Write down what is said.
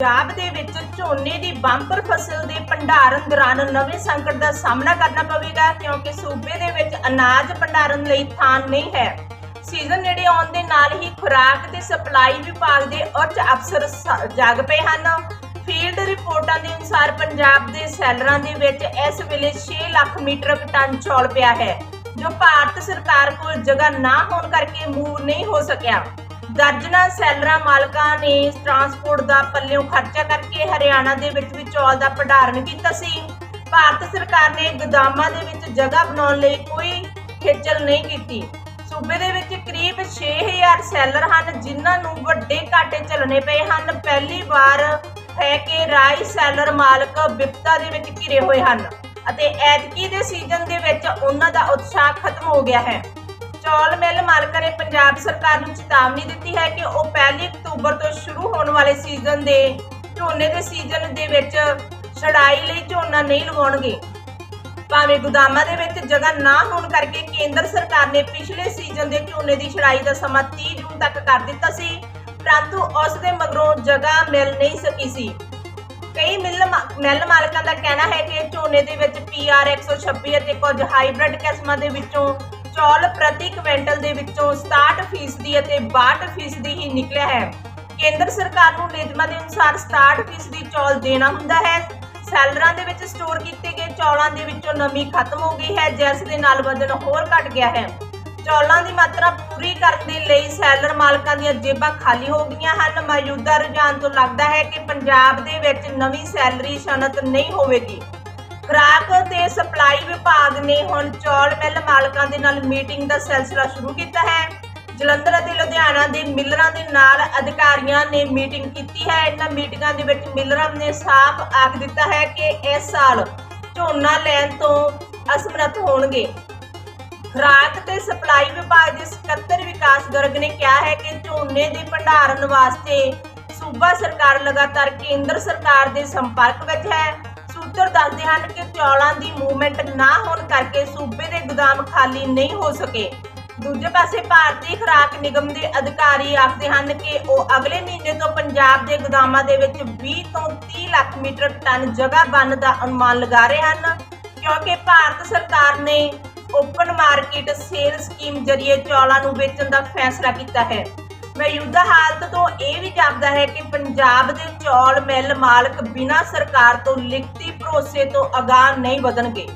ਪੰਜਾਬ ਦੇ ਵਿੱਚ ਝੋਨੇ ਦੀ ਬੰਪਰ ਫਸਲ ਦੇ ਭੰਡਾਰਨ ਦੌਰਾਨ ਨਵੇਂ ਸੰਕਟ ਦਾ ਸਾਹਮਣਾ ਕਰਨਾ ਪਵੇਗਾ ਕਿਉਂਕਿ ਸੂਬੇ ਦੇ ਵਿੱਚ ਅਨਾਜ ਭੰਡਾਰਨ ਲਈ ਥਾਂ ਨਹੀਂ ਹੈ। ਸੀਜ਼ਨ ਨੇੜੇ ਆਉਣ ਦੇ ਨਾਲ ਹੀ ਖੁਰਾਕ ਤੇ ਸਪਲਾਈ ਵਿਭਾਗ ਦੇ ਉੱਚ ਅਫਸਰ ਜਾਗ ਪਏ ਹਨ। ਫੀਲਡ ਰਿਪੋਰਟਾਂ ਦੇ ਅਨੁਸਾਰ ਪੰਜਾਬ ਦੇ ਸੈਲਰਾਂ ਦੇ ਵਿੱਚ ਇਸ ਵੇਲੇ 6 ਲੱਖ ਮੀਟ੍ਰਿਕ ਟਨ ਚੌਲ ਪਿਆ ਹੈ, ਜੋ ਭਾਰਤ ਸਰਕਾਰ ਕੋਲ ਜਗ੍ਹਾ ਨਾ ਹੋਣ ਕਰਕੇ ਮੂਵ ਨਹੀਂ ਹੋ ਸਕਿਆ। ਦਰਜਨਾਂ ਸੈਲਰਾਂ ਮਾਲਕਾਂ ਨੇ ਟਰਾਂਸਪੋਰਟ ਦਾ ਪੱਲਿਓਂ ਖਰਚਾ ਕਰਕੇ ਹਰਿਆਣਾ ਦੇ ਵਿੱਚ ਵੀ ਚੌਲ ਦਾ ਭੰਡਾਰਨ ਕੀਤਾ ਸੀ। ਭਾਰਤ ਸਰਕਾਰ ਨੇ ਗੋਦਾਮਾਂ ਦੇ ਵਿੱਚ ਜਗ੍ਹਾ ਬਣਾਉਣ ਲਈ ਕੋਈ ਖੇਚਲ ਨਹੀਂ ਕੀਤੀ। ਸੂਬੇ ਦੇ ਵਿੱਚ ਕਰੀਬ 6000 ਸੈਲਰ ਹਨ, ਜਿਨ੍ਹਾਂ ਨੂੰ ਵੱਡੇ ਘਾਟੇ ਝੱਲਣੇ ਪਏ ਹਨ। ਪਹਿਲੀ ਵਾਰ ਹੈ ਕਿ ਰਾਈ ਸੈਲਰ ਮਾਲਕ ਵਿਪਤਾ ਦੇ ਵਿੱਚ ਘਿਰੇ ਹੋਏ ਹਨ ਅਤੇ ਐਤਕੀ ਦੇ ਸੀਜ਼ਨ ਦੇ ਵਿੱਚ ਉਹਨਾਂ ਦਾ ਉਤਸ਼ਾਹ ਖਤਮ ਹੋ ਗਿਆ ਹੈ। ਚੌਲ ਮਿੱਲ ਮਾਲਕਾਂ ਨੇ ਪੰਜਾਬ ਸਰਕਾਰ ਨੂੰ ਚੇਤਾਵਨੀ ਦਿੱਤੀ ਹੈ ਕਿ ਉਹ 1 ਅਕਤੂਬਰ ਤੋਂ ਸ਼ੁਰੂ ਹੋਣ ਵਾਲੇ ਸੀਜ਼ਨ ਦੇ ਝੋਨੇ ਦੇ ਸੀਜ਼ਨ ਦੇ ਵਿੱਚ ਛੜਾਈ ਲਈ ਝੋਨਾ ਨਹੀਂ ਲਗਾਉਣਗੇ ਭਾਵੇਂ ਗੋਦਾਮਾਂ ਦੇ ਵਿੱਚ ਜਗ੍ਹਾ ਨਾ ਹੋਣ ਕਰਕੇ ਕੇਂਦਰ ਸਰਕਾਰ ਨੇ ਪਿਛਲੇ ਸੀਜ਼ਨ ਦੇ ਝੋਨੇ ਦੀ ਛੜਾਈ ਦਾ ਸਮਾਂ 30 ਜੂਨ ਤੱਕ ਕਰ ਦਿੱਤਾ ਸੀ, ਪਰੰਤੂ ਉਸ ਦੇ ਮਗਰੋਂ ਜਗ੍ਹਾ ਮਿਲ ਨਹੀਂ ਸਕੀ ਸੀ। ਕਈ ਮਿੱਲ ਮਿਲ ਮਾਲਕਾਂ ਦਾ ਕਹਿਣਾ ਹੈ ਕਿ ਝੋਨੇ ਦੇ ਵਿੱਚ PR 126 ਅਤੇ ਕੁਝ ਹਾਈਬ੍ਰਿਡ ਕਿਸਮਾਂ ਦੇ ਵਿੱਚੋਂ ਚੌਲ ਪ੍ਰਤੀ ਕੁਇੰਟਲ ਦੇ ਵਿੱਚੋਂ 67% ਅਤੇ 62% ਹੀ ਨਿਕਲਿਆ ਹੈ। ਕੇਂਦਰ ਸਰਕਾਰ ਨੂੰ ਨਿਯਮਾਂ ਦੇ ਅਨੁਸਾਰ 67% ਚੌਲ ਦੇਣਾ ਹੁੰਦਾ ਹੈ। ਸੈਲਰਾਂ ਦੇ ਵਿੱਚ ਸਟੋਰ ਕੀਤੇ ਗਏ ਚੌਲਾਂ ਦੇ ਵਿੱਚੋਂ ਨਮੀ ਖਤਮ ਹੋ ਗਈ ਹੈ, ਜਿਸ ਦੇ ਨਾਲ ਵਜ਼ਨ ਹੋਰ ਘਟ ਗਿਆ ਹੈ। ਚੌਲਾਂ ਦੀ ਮਾਤਰਾ ਪੂਰੀ ਕਰਨ ਦੇ ਲਈ ਸੈਲਰ ਮਾਲਕਾਂ ਦੀਆਂ ਜੇਬਾਂ ਖਾਲੀ ਹੋ ਗਈਆਂ ਹਨ। ਮੌਜੂਦਾ ਰੁਝਾਨ ਤੋਂ ਲੱਗਦਾ ਹੈ ਕਿ ਪੰਜਾਬ ਦੇ ਵਿੱਚ ਨਵੀਂ ਸੈਲਰੀ ਸਨਅਤ ਨਹੀਂ ਹੋਵੇਗੀ। ਖੁਰਾਕ ਤੇ ਸਪਲਾਈ ਵਿਭਾਗ ਨੇ ਹੁਣ ਚੌਲ ਮਿੱਲ ਮਾਲਕਾਂ ਦੇ ਨਾਲ ਮੀਟਿੰਗ ਦਾ ਸਿਲਸਿਲਾ ਸ਼ੁਰੂ ਕੀਤਾ ਹੈ। ਜਲੰਧਰ ਅਤੇ ਲੁਧਿਆਣਾ ਦੇ ਮਿਲਰਾਂ ਦੇ ਨਾਲ ਅਧਿਕਾਰੀਆਂ ਨੇ ਮੀਟਿੰਗ ਕੀਤੀ ਹੈ। ਇਹਨਾਂ ਮੀਟਿੰਗਾਂ ਦੇ ਵਿੱਚ ਮਿਲਰਾਂ ਨੇ ਸਾਫ਼ ਆਖ ਦਿੱਤਾ ਹੈ ਕਿ ਇਸ ਸਾਲ ਝੋਨਾ ਲੈਣ ਤੋਂ ਅਸਮਰੱਥ ਹੋਣਗੇ। ਖੁਰਾਕ ਤੇ ਸਪਲਾਈ ਵਿਭਾਗ ਦੇ ਸਕੱਤਰ ਵਿਕਾਸ ਗਰਗ ਨੇ ਕਿਹਾ ਹੈ ਕਿ ਝੋਨੇ ਦੇ ਭੰਡਾਰਨ ਵਾਸਤੇ ਸੂਬਾ ਸਰਕਾਰ ਲਗਾਤਾਰ ਕੇਂਦਰ ਸਰਕਾਰ ਦੇ ਸੰਪਰਕ ਵਿੱਚ ਹੈ। ਸੂਤਰ ਦੱਸਦੇ ਹਨ ਕਿ ਚੌਲਾਂ ਦੀ ਮੂਵਮੈਂਟ ਨਾ ਹੋਣ ਕਰਕੇ ਸੂਬੇ ਦੇ ਗੋਦਾਮ ਖਾਲੀ ਨਹੀਂ ਹੋ ਸਕੇ। ਦੂਜੇ ਪਾਸੇ ਭਾਰਤੀ ਖੁਰਾਕ ਨਿਗਮ ਦੇ ਅਧਿਕਾਰੀ ਆਖਦੇ ਹਨ ਕਿ ਉਹ ਅਗਲੇ ਮਹੀਨੇ ਤੋਂ ਪੰਜਾਬ ਦੇ ਗੋਦਾਮਾਂ ਦੇ ਵਿੱਚ 20 ਤੋਂ 30 ਲੱਖ ਮੀਟਰ ਟਨ ਜਗ੍ਹਾ ਬਣਨ ਦਾ ਅਨੁਮਾਨ ਲਗਾ ਰਹੇ ਹਨ, ਕਿਉਂਕਿ ਭਾਰਤ ਸਰਕਾਰ ਨੇ ਓਪਨ ਮਾਰਕੀਟ ਸੇਲ ਸਕੀਮ ਜ਼ਰੀਏ ਚੌਲਾਂ ਨੂੰ ਵੇਚਣ ਦਾ ਫੈਸਲਾ ਕੀਤਾ ਹੈ। ਮੌਜੂਦਾ ਹਾਲਤ ਤੋਂ ਇਹ ਵੀ ਜਾਪਦਾ ਹੈ ਕਿ ਪੰਜਾਬ ਦੇ ਚੌਲ, ਮਿੱਲ ਮਾਲਕ ਬਿਨਾਂ ਸਰਕਾਰ ਤੋਂ ਲਿਖਤੀ ਭਰੋਸੇ ਤੋਂ ਅਗਾਹ ਨਹੀਂ ਵਧਣਗੇ।